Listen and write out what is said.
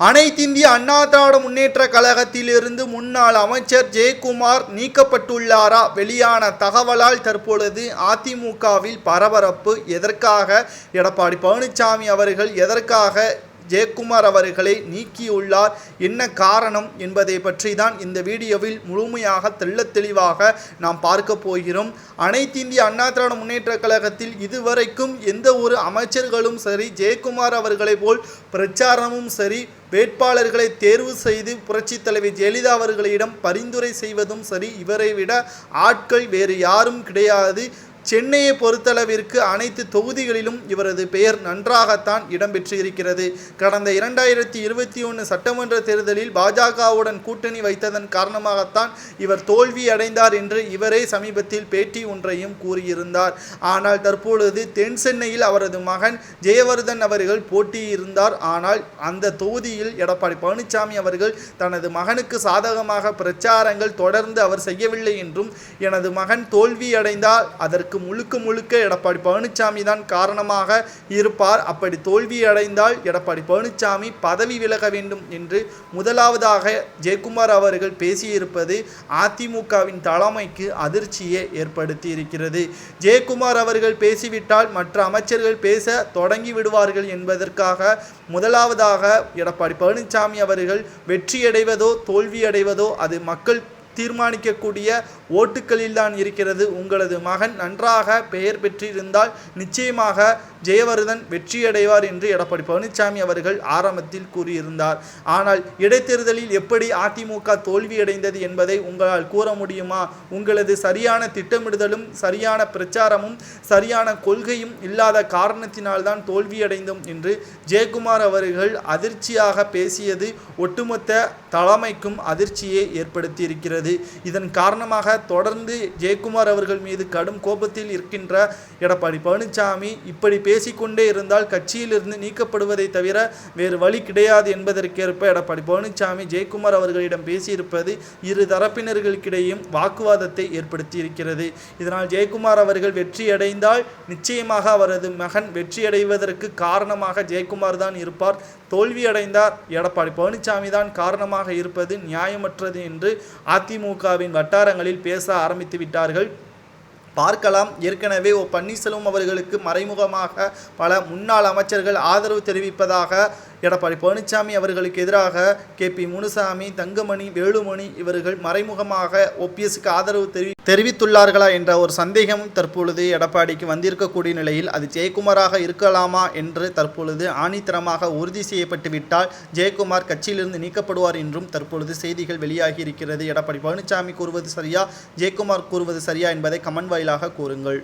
அனைத்திந்திய அண்ணா திராவிட முன்னேற்ற கழகத்திலிருந்து முன்னாள் அமைச்சர் ஜெயக்குமார் நீக்கப்பட்டுள்ளாரா? வெளியான தகவலால் தற்பொழுது அதிமுகவில் பரபரப்பு. எதற்காக? எடப்பாடி பழனிசாமி அவர்கள் எதற்காக ஜெயக்குமார் அவர்களை நீக்கியுள்ளார். என்ன காரணம் என்பதை பற்றி தான் இந்த வீடியோவில் முழுமையாக தெள்ள தெளிவாக நாம் பார்க்க போகிறோம். அனைத்து இந்திய அண்ணா திராவிட முன்னேற்ற கழகத்தில் இதுவரைக்கும் எந்த ஒரு அமைச்சர்களும் சரி ஜெயக்குமார் அவர்களை போல் பிரச்சாரமும் சரி வேட்பாளர்களை தேர்வு செய்து புரட்சித் தலைவி ஜெயலலிதா அவர்களிடம் பரிந்துரை செய்வதும் சரி இவரை விட ஆட்கள் வேறு யாரும் கிடையாது. சென்னையை பொறுத்தளவிற்கு அனைத்து தொகுதிகளிலும் இவரது பெயர் நன்றாகத்தான் இடம்பெற்று இருக்கிறது கடந்த இரண்டாயிரத்தி இருபத்தி ஒன்று சட்டமன்ற தேர்தலில் பாஜகவுடன் கூட்டணி வைத்ததன் காரணமாகத்தான் இவர் தோல்வி அடைந்தார் என்று இவரே சமீபத்தில் பேட்டி ஒன்றையும் கூறியிருந்தார். ஆனால் தற்பொழுது தென் சென்னையில் அவரது மகன் ஜெயவர்தன் அவர்கள் போட்டியிருந்தார். ஆனால் அந்த தொகுதியில் எடப்பாடி பழனிசாமி அவர்கள் தனது மகனுக்கு சாதகமாக பிரச்சாரங்கள் தொடர்ந்து அவர் செய்யவில்லை என்றும் எனது மகன் தோல்வி அடைந்தால் அதற்கு முழுக்க முழுக்க எடப்பாடி பழனிசாமி தான் காரணமாக இருப்பார். அப்படி தோல்வி அடைந்தால் எடப்பாடி பழனிசாமி பதவி விலக வேண்டும் என்று முதலாவதாக ஜெயக்குமார் அவர்கள் பேசியிருப்பது அதிமுகவின் தலைமைக்கு அதிர்ச்சியை ஏற்படுத்தி இருக்கிறது ஜெயக்குமார் அவர்கள் பேசிவிட்டால் மற்ற அமைச்சர்கள் பேச தொடங்கி விடுவார்கள் என்பதற்காக முதலாவதாக எடப்பாடி பழனிசாமி அவர்கள் வெற்றியடைவதோ தோல்வியடைவதோ அது மக்கள் தீர்மானிக்கக்கூடிய ஓட்டுக்களில்தான் இருக்கிறது. உங்களது மகன் நன்றாக பெயர் பெற்றிருந்தால் நிச்சயமாக ஜெயவர்தன் வெற்றியடைவார் என்று எடப்பாடி பழனிசாமி அவர்கள் ஆரம்பத்தில் கூறியிருந்தார். ஆனால் இடைத்தேர்தலில் எப்படி அதிமுக தோல்வியடைந்தது என்பதை உங்களால் கூற முடியுமா? உங்களது சரியான திட்டமிடுதலும் சரியான பிரச்சாரமும் சரியான கொள்கையும் இல்லாத காரணத்தினால்தான் தோல்வியடைந்தோம் என்று ஜெயக்குமார் அவர்கள் அதிர்ச்சியாக பேசியது ஒட்டுமொத்த தலைமைக்கும் அதிர்ச்சியை ஏற்படுத்தியிருக்கிறது. இதன் காரணமாக தொடர்ந்து ஜெயக்குமார் அவர்கள் மீது கடும் கோபத்தில் இருக்கின்ற எடப்பாடி பழனிசாமி இப்படி பேசிக்கொண்டே இருந்தால் கட்சியிலிருந்து நீக்கப்படுவதை தவிர வேறு வழி கிடையாது என்பதற்கேற்ப எடப்பாடி பழனிசாமி ஜெயக்குமார் அவர்களிடம் பேசியிருப்பது இரு தரப்பினர்களுக்கிடையும் வாக்குவாதத்தை ஏற்படுத்தியிருக்கிறது. இதனால் ஜெயக்குமார் அவர்கள் வெற்றியடைந்தால் நிச்சயமாக அவரது மகன் வெற்றியடைவதற்கு காரணமாக ஜெயக்குமார் தான் இருப்பார். தோல்வியடைந்தார் எடப்பாடி பழனிசாமி தான் காரணமாக இருப்பது நியாயமற்றது என்று அதிமுகவின் வட்டாரங்களில் பேச ஆரம்பித்து விட்டார்கள். பார்க்கலாம். ஏற்கனவே ஓ பன்னீர்செல்வம் அவர்களுக்கு மறைமுகமாக பல முன்னாள் அமைச்சர்கள் ஆதரவு தெரிவிப்பதாக எடப்பாடி பழனிசாமி அவர்களுக்கு எதிராக கே பி முனுசாமி தங்கமணி வேலுமணி இவர்கள் மறைமுகமாக ஓபிஎஸ்க்கு ஆதரவு தெரிவி தெரிவித்துள்ளார்களா என்ற ஒரு சந்தேகமும் தற்பொழுது எடப்பாடிக்கு வந்திருக்கக்கூடிய நிலையில் அது ஜெயக்குமாராக இருக்கலாமா என்று தற்பொழுது ஆணித்தரமாக உறுதி செய்யப்பட்டுவிட்டால் ஜெயக்குமார் கட்சியிலிருந்து நீக்கப்படுவார் என்றும் தற்பொழுது செய்திகள் வெளியாகி இருக்கிறது. எடப்பாடி பழனிசாமி கூறுவது சரியா? ஜெயக்குமார் கூறுவது சரியா என்பதை கமெண்ட் வாயிலாக கூறுங்கள்.